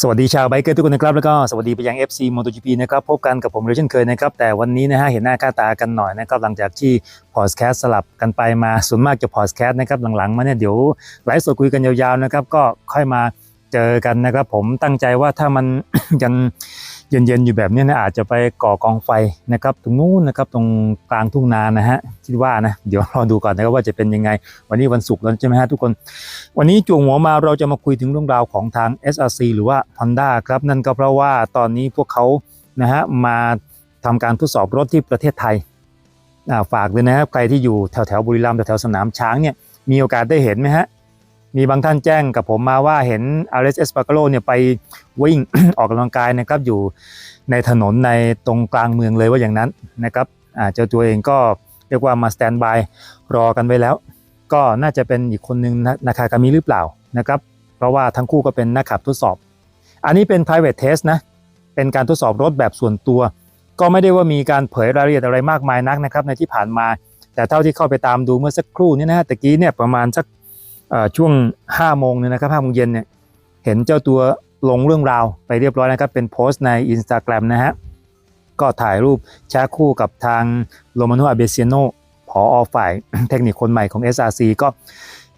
สวัสดีชาวไบเกอร์ทุกคนนะครับ แล้วก็สวัสดีไปยัง FC MotoGP นะครับ พบกันกับผมเรเช่นเคยนะครับ แต่วันนี้นะฮะเห็นหน้าค่าตากันหน่อยนะครับ หลังจากที่พอดแคสต์สลับกันไปมาส่วนมากจะพอดแคสต์นะครับ หลังๆ มาเนี่ยเดี๋ยวไลฟ์สดคุยกันยาวๆนะครับ ก็ค่อยมาเจอกันนะครับ ผมตั้งใจว่าถ้ามันยัง เย็นๆอยู่แบบนี้นะอาจจะไปก่อกองไฟนะครับตรงนู้นนะครับตรงกลางทุ่งนานะฮะคิดว่านะเดี๋ยวรอดูก่อนนะครับว่าจะเป็นยังไง วันนี้วันศุกร์แล้วใช่ไหมฮะทุกคน วันนี้จุ่วหัวมาเราจะมาคุยถึงเรื่องราวของทาง SRC หรือว่า Honda ครับนั่นก็เพราะว่าตอนนี้พวกเขานะฮะมาทำการทดสอบรถที่ประเทศไทยฝากเลยนะครับใครที่อยู่แถวแถวๆบุรีรัมย์แถวๆสนามช้างเนี่ยมีโอกาสได้เห็นไหมฮะ มีบางท่านแจ้งกับผมมาว่าเห็น RS p a c a r o เนี่ยไปวิ่ง ออกกำลังกายนะครับอยู่ในถนนในตรงกลางเมืองเลยว่าอย่างนั้นนะครับอ่าเจ้าตัวเองก็เรียกว่ามาสแตนบายรอกันไว้แล้ว ก็น่าจะเป็นอีกคนนึงนาคากามิหรือเปล่านะครับเพราะว่าทั้งคู่ก็เป็นนักขับทดสอบ อันนี้เป็น private test นะเป็นการทดสอบรถแบบส่วนตัว ก็ไม่ได้ว่ามีการเผยรายละเอียดอะไรมากมายนักนะครับในที่ผ่านมา แต่เท่าที่เข้าไปตามดูเมื่อสักครู่นี้นะฮะตะกี้เนี่ยประมาณสัก ช่วง5โมงเนี่ยนะครับ5โมงเย็นเนี่ยเห็นเจ้าตัวลงเรื่องราวไปเรียบร้อยนะครับ เป็นโพสต์ใน Instagram นะฮะก็ถ่ายรูปแชร์คู่กับทางโรมาโนอาเบเซียโนผออฝ่ายเทคนิคคนใหม่ของ SRC ก็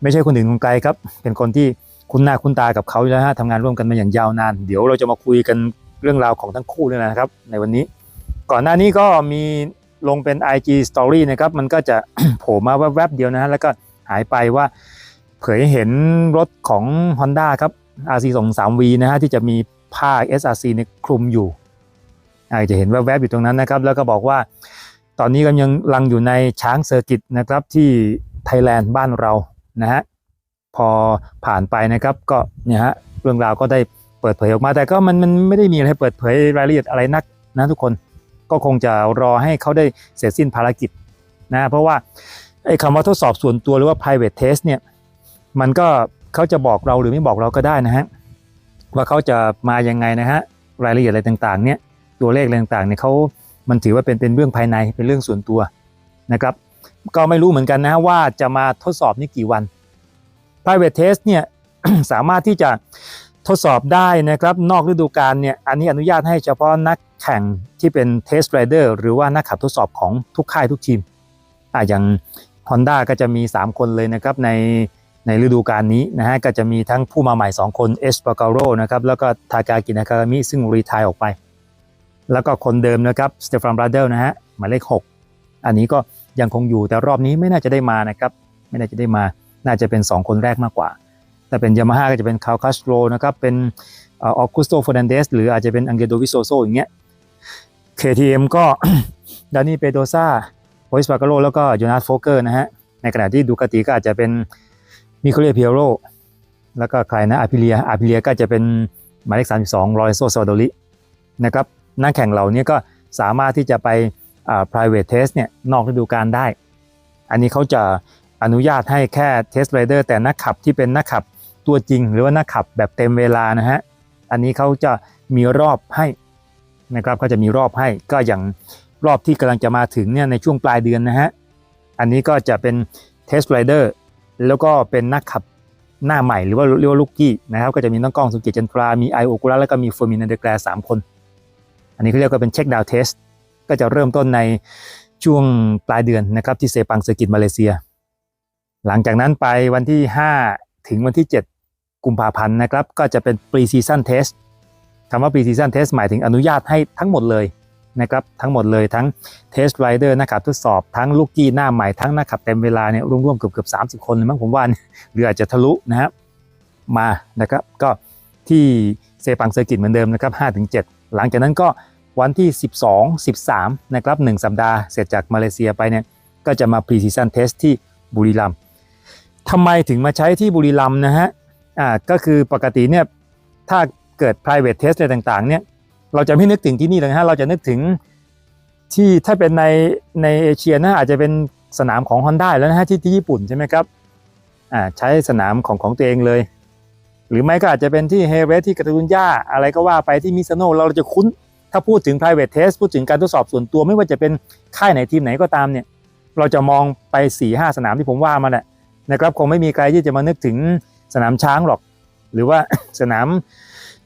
ไม่ใช่คนอื่นคนไกลครับ เป็นคนที่คุ้นหน้าคุ้นตากับเขาอยู่แล้วฮะทำงานร่วมกันมาอย่างยาวนาน เดี๋ยวเราจะมาคุยกันเรื่องราวของทั้งคู่เนี่ยนะครับ ในวันนี้ ก่อนหน้านี้ก็มีลงเป็น IG Story นะครับ มันก็จะโผล่มาแวบๆเดียวนะฮะแล้วก็หายไปว่า เผยเห็นรถของ Honda ครับ RC 2 3 V นะฮะที่จะมีผ้า SRC ในคลุมอยู่อาจจะเห็นแวบๆอยู่ตรงนั้นนะครับ แล้วก็บอกว่า ตอนนี้กำลังลังอยู่ในช้างเซอร์กิตนะครับที่ไทยแลนด์บ้านเรานะฮะพอผ่านไปนะครับก็เนี่ยฮะเรื่องราวก็ได้เปิดเผยออกมาแต่ก็มันมันไม่ได้มีอะไรเปิดเผยรายละเอียดอะไรนักนะทุกคนก็คงจะรอให้เขาได้เสร็จสิ้นภารกิจนะเพราะว่าไอ้คำว่าทดสอบส่วนตัวหรือว่า private test เนี่ย มันก็เขาจะบอกเราหรือไม่บอกเราก็ได้นะฮะว่าเขาจะมายังไงนะฮะรายละเอียดอะไรต่างๆ เนี่ยตัวเลขอะไรต่างๆเนี่ยเขามันถือว่าเป็นเป็นเรื่องภายในเป็นเรื่องส่วนตัวนะครับ ก็ไม่รู้เหมือนกันนะว่าจะมาทดสอบนี่กี่วัน private test เนี่ยสามารถที่จะทดสอบได้นะครับนอกฤดูกาลเนี่ยอันนี้อนุญาตให้เฉพาะนักแข่งที่เป็น test rider หรือว่านักขับทดสอบของทุกค่ายทุกทีมอะอย่าง Honda ก็จะมี 3 คนเลยนะครับใน ในฤดูกาลนี้นะฮะก็จะมีทั้งผู้มาใหม่ 2 คนเอสปาการโรนะครับแล้วก็ทากากินากามิซึ่งรีทายออกไป แล้วก็คนเดิมนะครับสเตฟานบราเดลนะฮะหมายเลข 6 อันนี้ก็ยังคงอยู่แต่รอบนี้ไม่น่าจะได้มานะครับไม่น่าจะได้มาน่าจะเป็น 2 คนแรกมากกว่า แต่เป็นยามาฮ่าก็จะเป็นคาร์คัสโรนะครับเป็นออกุสโตฟ e ร์นันเดสหรืออาจจะเป็นอังเกโดวิโซโซอย่างเงี้ย KTM ก็ดานี่เปโดซาโอิสปาการโรแล้วก็โยนาสโฟเกอร์นะฮะในขณะที่ดูกาติก็อาจจะเป็น มิโคเลียเพียโรแล้วก็ใครนะอาพิเลียอาพิเลียก็จะเป็นหมายเลข32รอยโซซาโดลินะครับนักแข่งเหล่านี้ก็สามารถที่จะไปอ่า private test เนี่ยนอกฤดูกาลได้ อันนี้เขาจะอนุญาตให้แค่ test rider แต่นักขับที่เป็นนักขับตัวจริง หรือว่านักขับแบบเต็มเวลานะฮะ อันนี้เขาจะมีรอบให้นะครับเขาจะมีรอบให้ก็อย่างรอบที่กำลังจะมาถึงเนี่ยในช่วงปลายเดือนนะฮะ อันนี้ก็จะเป็น test rider แล้วก็เป็นนักขับหน้าใหม่หรือว่าเรียกว่าลูกกี้นะครับ ก็จะมีน้องกล้องสุกิจจันทรา มีไอโอกุระแล้วก็มีเฟอร์มินันเดแกรสามคน อันนี้เขาเรียกว่าเป็นเช็คดาวเทสก็จะเริ่มต้นในช่วงปลายเดือนนะครับที่เซปังเซอร์กิตมาเลเซีย หลังจากนั้นไปวันที่ 5 ถึงวันที่ 7 กุมภาพันธ์นะครับ ก็จะเป็น pre season test คำว่า pre season test หมายถึงอนุญาตให้ทั้งหมดเลย นะครับทั้งหมดเลยทั้ง test rider นักขับทดสอบทั้งลูกกี้หน้าใหม่ทั้งนักขับเต็มเวลาเนี่ยรวมๆเกือบเกือบสาคนเลยมั้งผมว่าเนี่ยหรืออาจจะทะลุนะครับมานะครับก็ที่เซปังเซอร์กิตเหมือนเดิมนะครับ5-7 หลังจากนั้นก็วันที่ 12 13 นะครับ 1 สัปดาห์เสร็จจากมาเลเซียไปเนี่ยก็จะมา pre season test ที่บุรีรัมย์ทำไมถึงมาใช้ที่บุรีรัมย์นะฮะอ่าก็คือปกติเนี่ยถ้าเกิด private test อะไรต่างๆเนี่ย เราจะไม่นึกถึงที่นี่เลยนะฮะเราจะนึกถึงที่ถ้าเป็นในในเอเชียนะอาจจะเป็นสนามของ Honda แล้วนะฮะที่ที่ญี่ปุ่นใช่ไหมครับอ่าใช้สนามของของตัวเองเลย หรือไม่ก็อาจจะเป็นที่เฮเรสที่กาตาลุญญาอะไรก็ว่าไปที่มิซโนเราจะคุ้น ถ้าพูดถึง private test พูดถึงการทดสอบส่วนตัว ไม่ว่าจะเป็นค่ายไหนทีมไหนก็ตามเนี่ย เราจะมองไป4ี่ห้าสนามที่ผมว่ามาแหละนะครับคงไม่มีใครที่จะมานึกถึงสนามช้างหรอก หรือว่าสนาม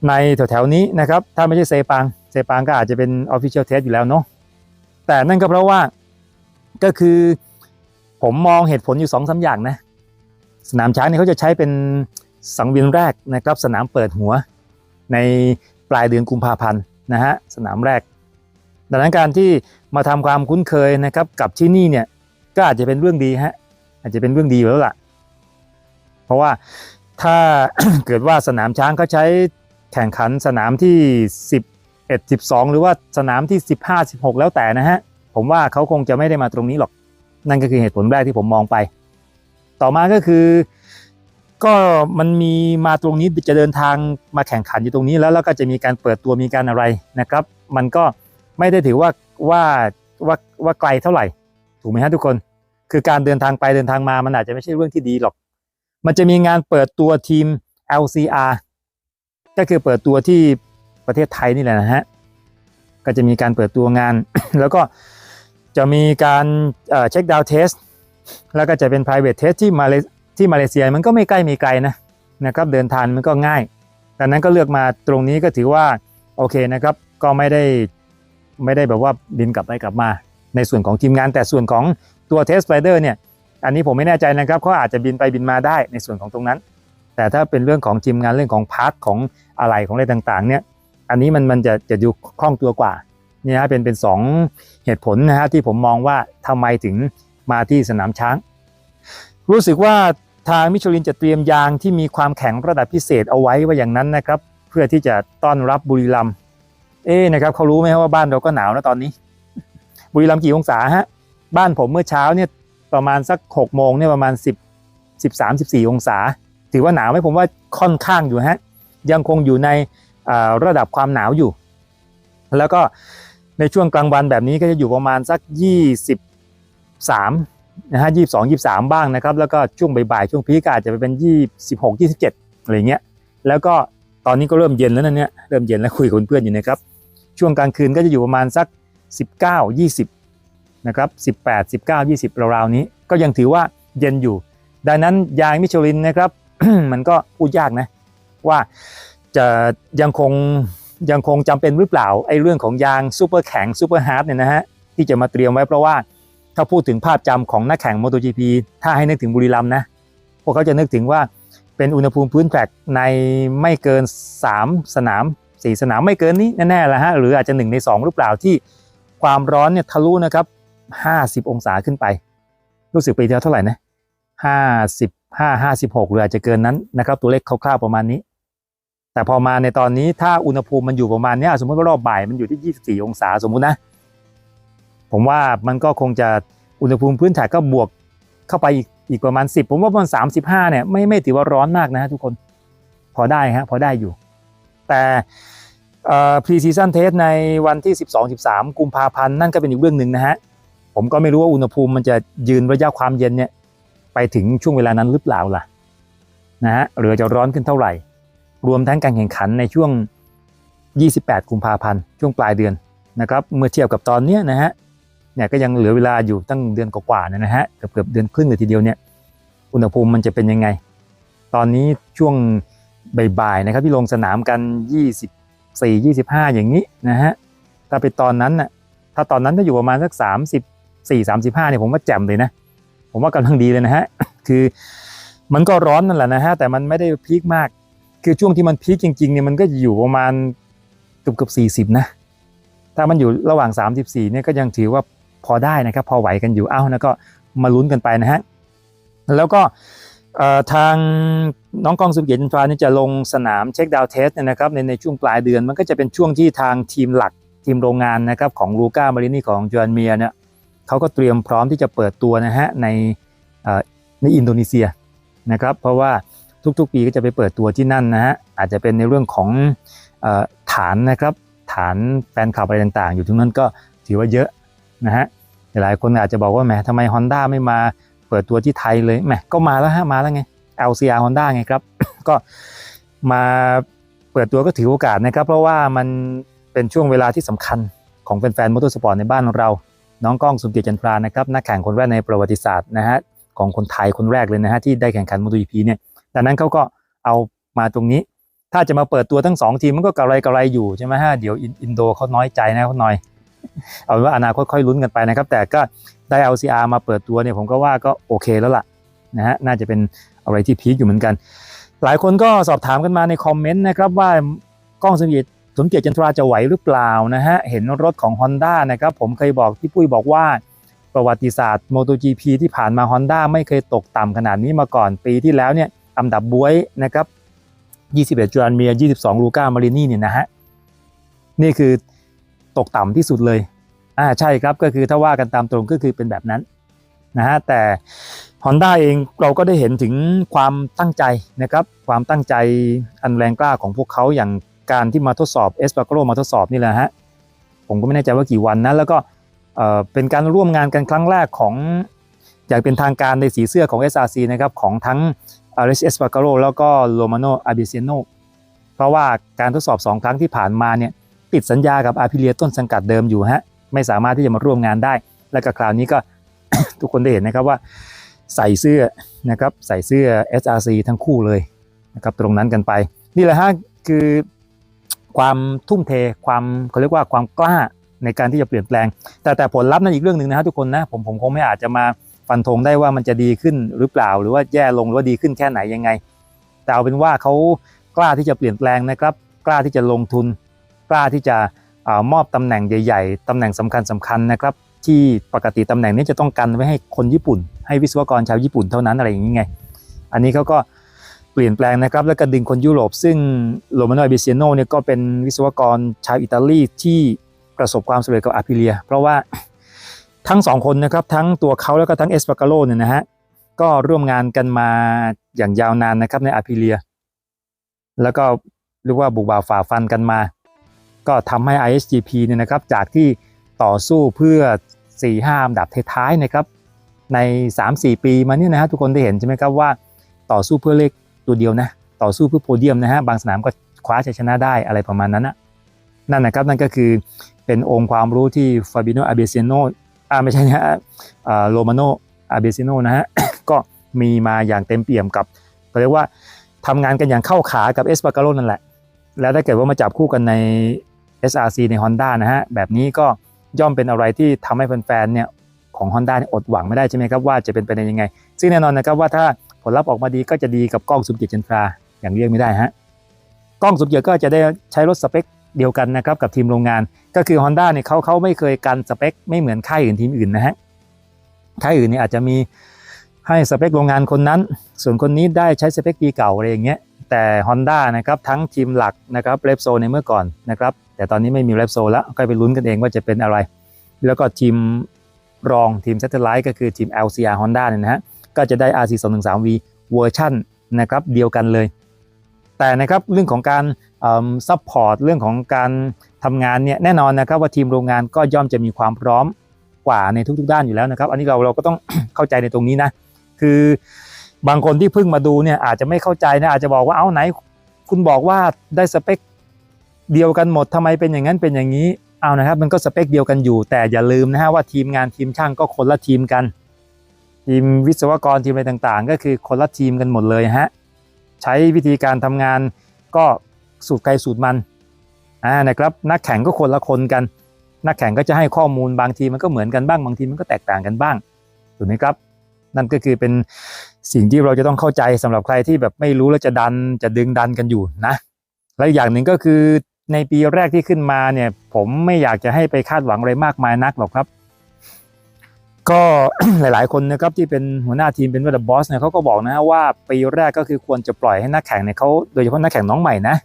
ในแถวๆนี้นะครับ ถ้าไม่ใช่เซปางเซปางก็อาจจะเป็น Official Test อยู่แล้วเนาะแต่นั่นก็เพราะว่าก็คือผมมองเหตุผลอยู่สองสาอย่างนะ สนามช้างเนี่ยเขาจะใช้เป็นสังเวียนแรกนะครับ สนามเปิดหัวในปลายเดือนกุมภาพันธ์นะฮะสนามแรก ดังนั้นการที่มาทำความคุ้นเคยนะครับกับที่นี่เนี่ยก็อาจจะเป็นเรื่องดีฮะอาจจะเป็นเรื่องดีแล้วล่ะ เพราะว่าถ้าเกิดว่าสนามช้างเขาใช้ แข่งขันสนามที่ 11 12 หรือว่าสนามที่ 15 16 แล้วแต่นะฮะ ผมว่าเขาคงจะไม่ได้มาตรงนี้หรอก นั่นก็คือเหตุผลแรกที่ผมมองไป ต่อมาก็คือ ก็มันมีมาตรงนี้จะเดินทางมาแข่งขันอยู่ตรงนี้แล้วแล้วก็จะมีการเปิดตัวมีการอะไรนะครับ มันก็ไม่ได้ถือว่าว่าว่าว่าไกลเท่าไหร่ ถูกไหมฮะทุกคน คือการเดินทางไปเดินทางมามันอาจจะไม่ใช่เรื่องที่ดีหรอก มันจะมีงานเปิดตัวทีม LCR ก็คือเปิดตัวที่ประเทศไทยนี่แหละนะฮะก็จะมีการเปิดตัวงาน แล้วก็จะมีการเช็คดาวเทสแล้วก็จะเป็น private test ที่มาเลที่มาเลเซียมันก็ไม่ใกล้ไม่ไกลนะนะครับเดินทางมันก็ง่ายดังนั้นก็เลือกมาตรงนี้ก็ถือว่าโอเคนะครับก็ไม่ได้ไม่ได้แบบว่าบินกลับไปกลับมา ในส่วนของทีมงาน แต่ส่วนของตัวเทสไ r เดอร์เนี่ยอันนี้ผมไม่แน่ใจนะครับเขาอาจจะบินไปบินมาได้ในส่วนของตรงนั้น แต่ถ้าเป็นเรื่องของทีมงานเรื่องของพาร์ทของอะไรของอะไรต่างๆ เนี่ยอันนี้มันมันจะจะดูคล่องตัวกว่านี่ฮะเป็นเป็นสองเหตุผลนะฮะที่ผมมองว่าทำไมถึงมาที่สนามช้าง รู้สึกว่าทางมิชลินจะเตรียมยางที่มีความแข็งระดับพิเศษเอาไว้ว่าอย่างนั้นนะครับ เพื่อที่จะต้อนรับบุรีรัมเอ๊นะครับเขารู้ไหมว่าบ้านเราก็หนาวนะตอนนี้ บุรีรัมกี่องศาฮะบ้านผมเมื่อเช้าเนี่ยประมาณสักหกโมงเนี่ยประมาณสิบสิบสามสิบสี่องศา ถือว่าหนาวไหมผมว่าค่อนข้างอยู่ฮะยังคงอยู่ในระดับความหนาวอยู่ แล้วก็ในช่วงกลางวันแบบนี้ก็จะอยู่ประมาณสัก 23นะฮะ22 23บ้างนะครับ แล้วก็ช่วงบ่ายๆช่วงพีกอาจจะไปเป็น26 27อะไรเงี้ยแล้วก็ตอนนี้ก็เริ่มเย็นแล้วนะเนี่ยเริ่มเย็นแล้วคุยกับเพื่อนอยู่นะครับ ช่วงกลางคืนก็จะอยู่ประมาณสัก 19 20นะครับ18 19 20ราวๆนี้ก็ยังถือว่าเย็นอยู่ ดังนั้นยางมิชลินนะครับ มันก็พูดยากนะ ว่าจะยังคงยังคงจำเป็นหรือเปล่าไอ้เรื่องของยางซูเปอร์แข็งซูเปอร์ฮาร์ดเนี่ยนะฮะที่จะมาเตรียมไว้เพราะว่าถ้าพูดถึงภาพจำของนักแข่ง MotoGP ถ้าให้นึกถึงบุรีรัมย์นะ พวกเขาจะนึกถึงว่าเป็นอุณหภูมิพื้นแทร็กในไม่เกิน 3 สนาม 4 สนามไม่เกินนี้แน่ๆแหละฮะหรืออาจจะ 1 ใน 2 หรือเปล่าที่ความร้อนเนี่ยทะลุนะครับ 50 องศาขึ้นไป รู้สึกไปเท่าไหร่นะ 55 56หรืออาจจะเกินนั้นนะครับ ตัวเลขคร่าวๆประมาณนี้ แต่พอมาในตอนนี้ถ้าอุณหภูมิมันอยู่ประมาณนี้สมมติว่ารอบบ่ายมันอยู่ที่24องศาสมมุตินะ ผมว่ามันก็คงจะอุณหภูมิพื้นฐานก็บวกเข้าไปอีกอีกประมาณ 10 ผมว่าประมาณ35เนี่ยไม่ไม่ถือว่าร้อนมากนะทุกคนพอได้ฮะพอได้อยู่ แต่พรีซีซันเทสในวันที่ 12-13 กุมภาพันธ์นั่นก็เป็นอีกเรื่องหนึ่งนะฮะ ผมก็ไม่รู้ว่าอุณหภูมิมันจะยืนระยะความเย็นเนี่ย ไปถึงช่วงเวลานั้นหรือเปล่าล่ะนะฮะหรือจะร้อนขึ้นเท่าไหร่ รวมทั้งการแข่งขันในช่วง 28 กุมภาพันธ์ช่วงปลายเดือนนะครับเมื่อเทียบกับตอนนี้นะฮะเนี่ยก็ยังเหลือเวลาอยู่ตั้งเดือนกว่าๆนะฮะเกือบเกือบเดือนครึ่งเลยทีเดียวเนี่ยอุณหภูมิมันจะเป็นยังไง ตอนนี้ช่วงบ่ายๆนะครับที่ลงสนามกัน 24 25 อย่างนี้นะฮะถ้าไปตอนนั้นน่ะถ้าตอนนั้นถ้าอยู่ประมาณสัก 34 35เนี่ยผมว่าแจ่มเลยนะ ผมว่ากำลังดีเลยนะฮะ คือมันก็ร้อนนั่นแหละนะฮะ แต่มันไม่ได้พีคมาก คือช่วงที่มันพีคจริงๆเนี่ยมันก็อยู่ประมาณเกือบเกือบสี่สิบนะ ถ้ามันอยู่ระหว่าง 34เนี่ยก็ยังถือว่าพอได้นะครับ พอไหวกันอยู่ เอ้านะก็มาลุ้นกันไปนะฮะ แล้วก็ทางน้องกองสุเกียรติฟ้านี่จะลงสนามเช็คดาวเทสเนี่ยนะครับในในช่วงปลายเดือนมันก็จะเป็นช่วงที่ทางทีมหลักทีมโรงงานนะครับของลูก้ามารินีของจอห์นเมียเนี่ย เขาก็เตรียมพร้อมที่จะเปิดตัวนะฮะในในอินโดนีเซียนะครับ เพราะว่าทุกๆ ปีก็จะไปเปิดตัวที่นั่นนะฮะอาจจะเป็นในเรื่องของอฐานนะครับฐานแฟนคลับอะไรต่างๆ อยู่ตรงนั้นก็ถือว่าเยอะนะฮะหลายคนอาจจะบอกว่าแหมทำไม Honda ไม่มาเปิดตัวที่ไทยเลยแหมก็มาแล้วฮะมาแล้วไง LCR Honda ไงครับ ก็มาเปิดตัวก็ถือโอกาสนะครับ เพราะว่ามันเป็นช่วงเวลาที่สำคัญของแฟนๆมอเตอร์สปอร์ตในบ้านเรา น้องก้องสุนเกียรติจันทรานะครับนักแข่งคนแรกในประวัติศาสตร์นะฮะของคนไทยคนแรกเลยนะฮะที่ได้แข่งขัน MotoGP เนี่ยดังนั้นเขาก็เอามาตรงนี้ ถ้าจะมาเปิดตัวทั้งสองทีมมันก็กระไรกระไรอยู่ใช่ไหมฮะเดี๋ยวอินอินโดเขาน้อยใจนะเขาหน่อย เอาเป็นว่าอนาคตค่อยลุ้นกันไปนะครับ แต่ก็ได้ LCR มาเปิดตัวเนี่ยผมก็ว่าก็โอเคแล้วล่ะนะฮะน่าจะเป็นอะไรที่พีคอยู่เหมือนกัน หลายคนก็สอบถามกันมาในคอมเมนต์นะครับว่ากล้องสมเกียรติ สมเกียรติจันทราจะไหวหรือเปล่านะฮะ เห็นรถของ Honda นะครับผมเคยบอกพี่ปุ้ยบอกว่า ประวัติศาสตร์ MotoGP ที่ผ่านมา Honda ไม่เคยตกต่ำขนาดนี้มาก่อนปีที่แล้วเนี่ยอันดับบวยนะครับ21จูรันเมีย 22 ลูก้ามารินี่เนี่ยนะฮะ นี่คือตกต่ำที่สุดเลย อ่าใช่ครับก็คือถ้าว่ากันตามตรงก็คือเป็นแบบนั้นนะฮะแต่ Honda เองเราก็ได้เห็นถึงความตั้งใจนะครับ ความตั้งใจอันแรงกล้าของพวกเขาอย่าง การที่มาทดสอบเอสปาโกโรมาทดสอบนี่แหละฮะผมก็ไม่แน่ใจว่ากี่วันนะแล้วก็เป็นการร่วมงานกันครั้งแรกของอย่างเป็นทางการในสีเสื้อของ SRC นะครับของทั้ง a r i s e s p a g a r o แล้วก็ Romano a b i c e n o เพราะว่าการทดสอบ 2 ครั้งที่ผ่านมาเนี่ยติดสัญญากับอาพิเลียต้นสังกัดเดิมอยู่ฮะไม่สามารถที่จะมาร่วมงานได้ และก็คราวนี้ก็ทุกคนได้เห็นนะครับว่าใส่เสื้อนะครับใส่เสื้อ SRC ทั้งคู่เลยนะครับตรงนั้นกันไป นี่แหละฮะคือ ความทุ่มเทความเขาเรียกว่าความกล้าในการที่จะเปลี่ยนแปลง แต่แต่ผลลัพธ์นั้นอีกเรื่องหนึ่งนะฮะทุกคนนะผมผมคงไม่อาจจะมาฟันธงได้ว่ามันจะดีขึ้นหรือเปล่า หรือว่าแย่ลงหรือว่าดีขึ้นแค่ไหนยังไง แต่เอาเป็นว่าเขากล้าที่จะเปลี่ยนแปลงนะครับ กล้าที่จะลงทุน กล้าที่จะอมอบตำแหน่งใหญ่ ๆตำแหน่งสำคัญสคัญๆนะครับ ที่ปกติตำแหน่งนี้จะต้องกันไว้ให้คนญี่ปุ่น ให้วิศวกรชาวญี่ปุ่นเท่านั้นอะไรอย่างนี้ไง อันนี้เขาก็ เปลี่ยนแปลงนะครับ แล้วก็ดึงคนยุโรป ซึ่งโรมาโนเบเซียโนเนี่ยก็เป็นวิศวกรชาวอิตาลีที่ประสบความสำเร็จกับอาพิเลีย เพราะว่าทั้งสองคนนะครับทั้งตัวเขาแล้วก็ทั้งเอสปากาโลเนี่ยนะฮะก็ร่วมงานกันมาอย่างยาวนานนะครับในอาพิเลีย แล้วก็เรียกว่าบุกบ่าฝ่าฟันกันมา ก็ทำให้ ISGP เนี่ยนะครับจากที่ต่อสู้เพื่อ 4 5อันดับท้ายๆนะครับใน 3-4 ปีมาเนี่ยนะฮะทุกคนได้เห็นใช่ไหมครับว่าต่อสู้เพื่อเลข ตัวเดียวนะ ต่อสู้เพื่อโพเดียมนะฮะบางสนามก็คว้าชัยชนะได้อะไรประมาณนั้นนะนั่นนะครับนั่นก็คือเป็นองค์ความรู้ที่ฟาบิโนอาเบเซโนอ่าไม่ใช่นะฮะโรมาโนอาเบเซโนนะฮะก็มีมาอย่างเต็มเปี่ยมกับเขาเรียกว่าทำงานกันอย่างเข้าขากับเอสปาการโลนั่นแหละ แล้วถ้าเกิดว่ามาจับคู่กันใน SRC ใน Honda นะฮะแบบนี้ก็ย่อมเป็นอะไรที่ทำให้แฟนๆเนี่ยของ Honda อดหวังไม่ได้ใช่ไหมครับว่าจะเป็นไปในยังไง ซึ่งแน่นอนนะครับว่าถ้า ผลลัพธ์ออกมาดีก็จะดีกับกล้องสุมเกียรติจันทราอย่างเรียกไม่ได้ฮะกล้องสุมเกียรติก็จะได้ใช้รถสเปคเดียวกันนะครับกับทีมโรงงาน ก็คือ Honda เนี่ยเขาเขาไม่เคยกันสเปคไม่เหมือนค่ายอื่นทีมอื่นนะฮะค่ายอื่นเนี่ยอาจจะมีให้สเปคโรงงานคนนั้น ส่วนคนนี้ได้ใช้สเปคปีเก่าอะไรอย่างเงี้ยแต่ Honda นะครับทั้งทีมหลักนะครับเรปโซในเมื่อก่อนนะครับแต่ตอนนี้ไม่มีเรปโซแล้วก็ไปลุ้นกันเองว่าจะเป็นอะไร แล้วก็ทีมรองทีม s a t e l l i t e ก็คือทีม LCR Honda เนี่ยนะฮะ ก็จะได้ RC 2 1 3 V เวอร์ชันนะครับเดียวกันเลย แต่นะครับเรื่องของการซัพพอร์ตเรื่องของการทำงานเนี่ยแน่นอนนะครับว่าทีมโรงงานก็ย่อมจะมีความพร้อมกว่าในทุกๆ ด้านอยู่แล้วนะครับ อันนี้เราเราก็ต้องเข้าใจในตรงนี้นะ คือบางคนที่เพิ่งมาดูเนี่ยอาจจะไม่เข้าใจนะอาจจะบอกว่าเอาไหน คุณบอกว่าได้สเปคเดียวกันหมดทำไมเป็นอย่างนั้นเป็นอย่างนี้เอานะครับ มันก็สเปคเดียวกันอยู่ แต่อย่าลืมนะฮะว่าทีมงานทีมช่างก็คนละทีมกัน ทีมวิศวกรทีมอะไรต่างๆ ก็คือคนละทีมกันหมดเลยฮะใช้วิธีการทำงานก็สูตรใครสูตรมันอ่านะครับนักแข่งก็คนละคนกัน นักแข่งก็จะให้ข้อมูลบางทีมันก็เหมือนกันบ้างบางทีมันก็แตกต่างกันบ้างถูกไหมครับ นั่นก็คือเป็นสิ่งที่เราจะต้องเข้าใจสำหรับใครที่แบบไม่รู้แล้วจะดันจะดึงดันกันอยู่นะและอีกอย่างหนึ่งก็คือในปีแรกที่ขึ้นมาเนี่ยผมไม่อยากจะให้ไปคาดหวังอะไรมากมายนักหรอกครับ ก็หลายๆคนนะครับที่เป็นหัวหน้าทีมเป็นระดับบอสเนี่ยเขาก็บอกนะว่าปีแรกก็คือควรจะปล่อยให้นักแข่งเนี่ยเขาโดยเฉพาะนักแข่งน้องใหม่นะ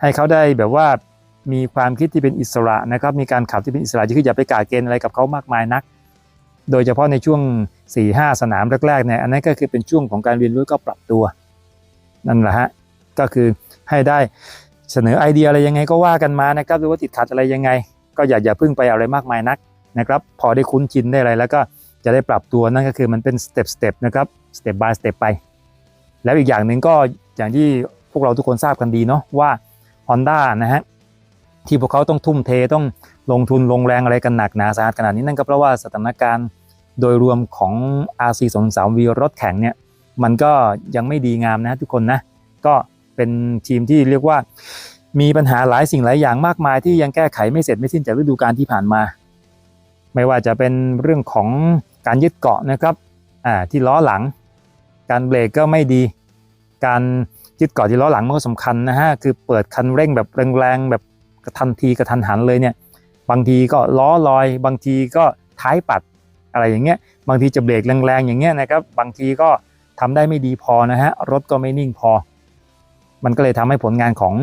ให้เขาได้แบบว่ามีความคิดที่เป็นอิสระนะครับมีการขับที่เป็นอิสระคืออย่าไปกาเกณฑ์อะไรกับเขามากมายนัก โดยเฉพาะในช่วง 4-5 สนามแรกๆเนี่ยอันนั้นก็คือเป็นช่วงของการเรียนรู้ก็ปรับตัวนั่นแหละฮะก็คือให้ได้เสนอไอเดียอะไรยังไงก็ว่ากันมานะครับหรือว่าติดขัดอะไรยังไง ก็อย่าอย่าพิ่งไปอะไรมากมายนัก นะครับพอได้คุ้นชินได้อะไรแล้วก็จะได้ปรับตัวนั่นก็คือมันเป็นสเต็ปสเต็ปนะครับสเต็ปบายสเต็ปไป แล้วอีกอย่างหนึ่งก็อย่างที่พวกเราทุกคนทราบกันดีเนาะว่า Honda นะฮะที่พวกเขาต้องทุ่มเทต้องลงทุนลงแรงอะไรกันหนักหนาสาหัสขนาดนี้นั่นก็เพราะว่าสถานการณ์โดยรวมของ RC 2 3 V รถแข่งเนี่ยมันก็ยังไม่ดีงามนะทุกคนนะก็เป็นทีมที่เรียกว่ามีปัญหาหลายสิ่งหลายอย่างมากมายที่ยังแก้ไขไม่เสร็จไม่สิ้นจากฤดูกาลที่ผ่านมา ไม่ว่าจะเป็นเรื่องของการยึดเกาะนะครับที่ล้อหลัง การเบรกก็ไม่ดี การยึดเกาะที่ล้อหลังมันก็สำคัญนะฮะคือเปิดคันเร่งแบบแรงๆแบบกระทันทีกระทันหันเลยเนี่ยบางทีก็ล้อลอย บางทีก็ท้ายปัดอะไรอย่างเงี้ยบางทีจะเบรกแรงๆอย่างเงี้ยนะครับบางทีก็ทำได้ไม่ดีพอนะฮะรถก็ไม่นิ่งพอ มันก็เลยทำให้ผลงานของ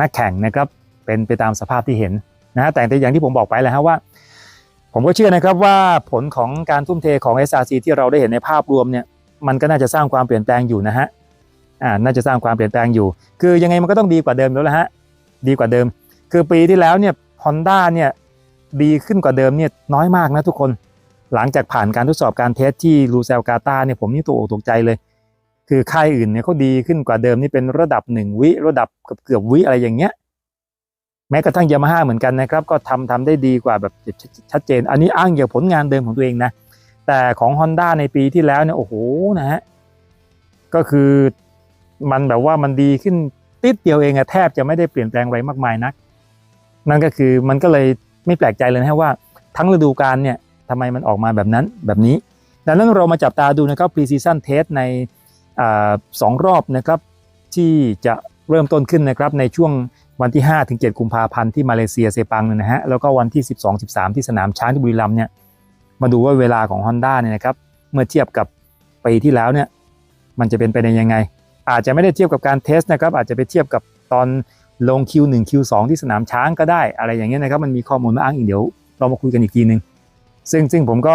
นักแข่งนะครับเป็นไปตามสภาพที่เห็นนะฮะแต่แต่อย่างที่ผมบอกไปแล้วฮะว่า ผมก็เชื่อนะครับว่าผลของการทุ่มเทของ SRC ที่เราได้เห็นในภาพรวมเนี่ยมันก็น่าจะสร้างความเปลี่ยนแปลงอยู่นะฮะอ่าน่าจะสร้างความเปลี่ยนแปลงอยู่ คือยังไงมันก็ต้องดีกว่าเดิมแล้วละฮะดีกว่าเดิม คือปีที่แล้วเนี่ยฮอนด้าเนี่ยดีขึ้นกว่าเดิมเนี่ยน้อยมากนะทุกคน หลังจากผ่านการทดสอบการเทสที่ลูเซลกาตาเนี่ยผมนี่ตัวอกตกใจเลย คือค่ายอื่นเนี่ยเขาดีขึ้นกว่าเดิมนี่เป็นระดับหนึ่งวิระดับเกือบเกือบวิอะไรอย่างเงี้ย แม้กระทั่งยามาฮ่าเหมือนกันนะครับก็ทำทำได้ดีกว่าแบบชัดเจน อันนี้อ้างจากผลงานเดิมของตัวเองนะ แต่ของ Honda ในปีที่แล้วเนี่ยโอ้โหนะฮะก็คือมันแบบว่ามันดีขึ้นติดเดียวเองอะแทบจะไม่ได้เปลี่ยนแปลงอะไรมากมายนัก นั่นก็คือมันก็เลยไม่แปลกใจเลยนะฮะว่า ทั้งฤดูกาลเนี่ยทำไมมันออกมาแบบนั้นแบบนี้ ดังนั้นเรามาจับตาดูนะครับ pre-season test ในอสองรอบนะครับที่จะเริ่มต้นขึ้นนะครับในช่วง วันที่ 5 ถึง 7 กุมภาพันธ์ที่มาเลเซียเซปังเนี่ยนะฮะแล้วก็วันที่ 12 13 ที่สนามช้างที่บุรีรัมย์เนี่ยมาดูว่าเวลาของ Honda เนี่ยนะครับเมื่อเทียบกับปีที่แล้วเนี่ยมันจะเป็นไปในยังไง อาจจะไม่ได้เทียบกับการเทสนะครับอาจจะไปเทียบกับตอนลง Q1 Q2 ที่สนามช้างก็ได้อะไรอย่างเงี้ยนะครับมันมีข้อมูลมาอ้างอิงเดี๋ยวเรามาคุยกันอีกทีนึงซึ่งซึ่งผมก็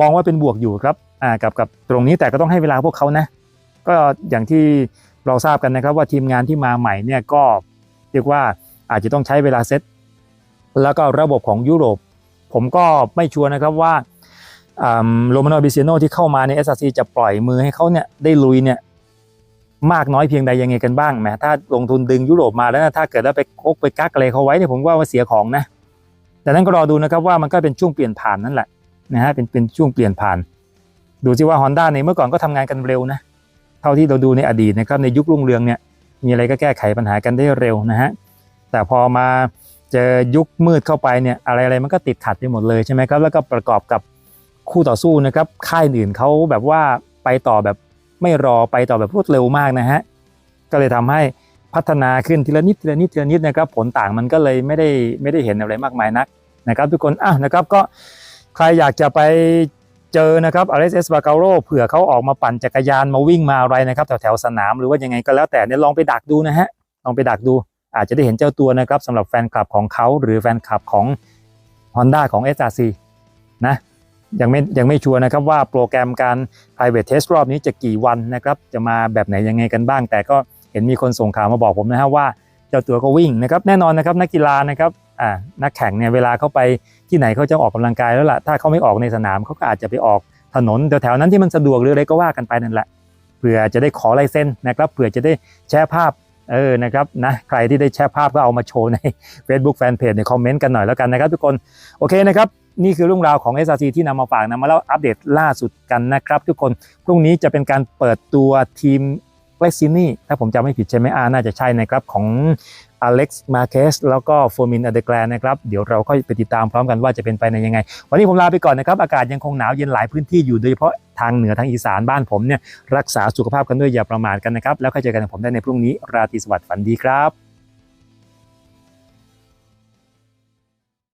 มองว่าเป็นบวกอยู่ครับอ่ากับกับตรงนี้แต่ก็ต้องให้เวลาพวกเขานะ ก็อย่างที่เราทราบกันนะครับว่าทีมงานที่มาใหม่เนี่ยก็ เรียกว่าอาจจะต้องใช้เวลาเซตแล้วก็ระบบของยุโรป ผมก็ไม่ชัวร์นะครับว่าโรมาโนบิเซโนที่เข้ามาใน SRC จะปล่อยมือให้เขาเนี่ยได้ลุยเนี่ยมากน้อยเพียงใดยังไงกันบ้างแหมถ้าลงทุนดึงยุโรปมาแล้วนะถ้าเกิดแล้วไปกกไปกักอะไรเขาไว้เนี่ยผมว่าว่าเสียของนะแต่นั้นก็รอดูนะครับว่ามันก็เป็นช่วงเปลี่ยนผ่านนั่นแหละนะฮะเป็นเป็นช่วงเปลี่ยนผ่าน ดูสิว่า Honda ในเมื่อก่อนก็ทำงานกันเร็วนะเท่าที่เราดูในอดีตนะครับในยุครุ่งเรืองเนี่ย มีอะไรก็แก้ไขปัญหากันได้เร็วนะฮะแต่พอมาเจอยุคมืดเข้าไปเนี่ยอะไรอะไรมันก็ติดขัดไปหมดเลยใช่ไหมครับแล้วก็ประกอบกับคู่ต่อสู้นะครับค่ายอื่นเขาแบบว่าไปต่อแบบไม่รอไปต่อแบบรวดเร็วมากนะฮะก็เลยทำให้พัฒนาขึ้นทีละนิดทีละนิดทีละนิดนะครับผลต่างมันก็เลยไม่ได้ไม่ได้เห็นอะไรมากมายนักนะครับ ทุกคนอะนะครับก็ใครอยากจะไป เจอนะครับ RSS b a c a r o เผื่อเขาออกมาปั่นจักรยานมาวิ่งมาอะไรนะครับแถวแถวสนามหรือว่ายังไงก็แล้วแต่เนี่ยลองไปดักดูนะฮะลองไปดักดู อาจจะได้เห็นเจ้าตัวนะครับสำหรับแฟนคลับของเขาหรือแฟนคลับของ Honda ของ SRC นะยังไม่ยังไม่ชัวร์นะครับว่าโปรแกรมการ private test รอบนี้จะกี่วันนะครับจะมาแบบไหนยังไงกันบ้าง แต่ก็เห็นมีคนส่งข่าวมาบอกผมนะฮะว่าเจ้าตัวก็วิ่งนะครับแน่นอนนะครับนักกีฬานะครับอ่านักแข่งเนี่ยเวลาเข้าไป ที่ไหนเขาจะออกกำลังกายแล้วล่ะถ้าเขาไม่ออกในสนามเขาก็อาจจะไปออกถนนแถวๆนั้นที่มันสะดวกหรืออะไรก็ว่ากันไปนั่นแหละเผื่อจะได้ขอลายเส้นนะครับเผื่อจะได้แชร์ภาพเออนะครับนะใครที่ได้แชร์ภาพก็เอามาโชว์ใน Facebook Fanpage ในคอมเมนต์กันหน่อยแล้วกันนะครับทุกคนโอเคนะครับนี่คือเรื่องราวของ SRC ที่นำมาฝากนำมาเล่าอัปเดตล่าสุดกันนะครับ ทุกคนพรุ่งนี้จะเป็นการเปิดตัวทีมเล็กซินี่ถ้าผมจำไม่ผิดใช่ไหมอาน่าจะใช่นะครับของอเล็กซ์มาเคสแล้วก็โฟมินอเดแกรนนะครับเดี๋ยวเราค่อยไปติดตามพร้อมกันว่าจะเป็นไปในยังไง วันนี้ผมลาไปก่อนนะครับ อากาศยังคงหนาวเย็นหลายพื้นที่อยู่โดยเฉพาะทางเหนือทางอีสานบ้านผมเนี่ยรักษาสุขภาพกันด้วยอย่าประมาทกันนะครับ แล้วค่อยเจอกันผมได้ในพรุ่งนี้ราตรีสวัสดิ์ฝันดีครับ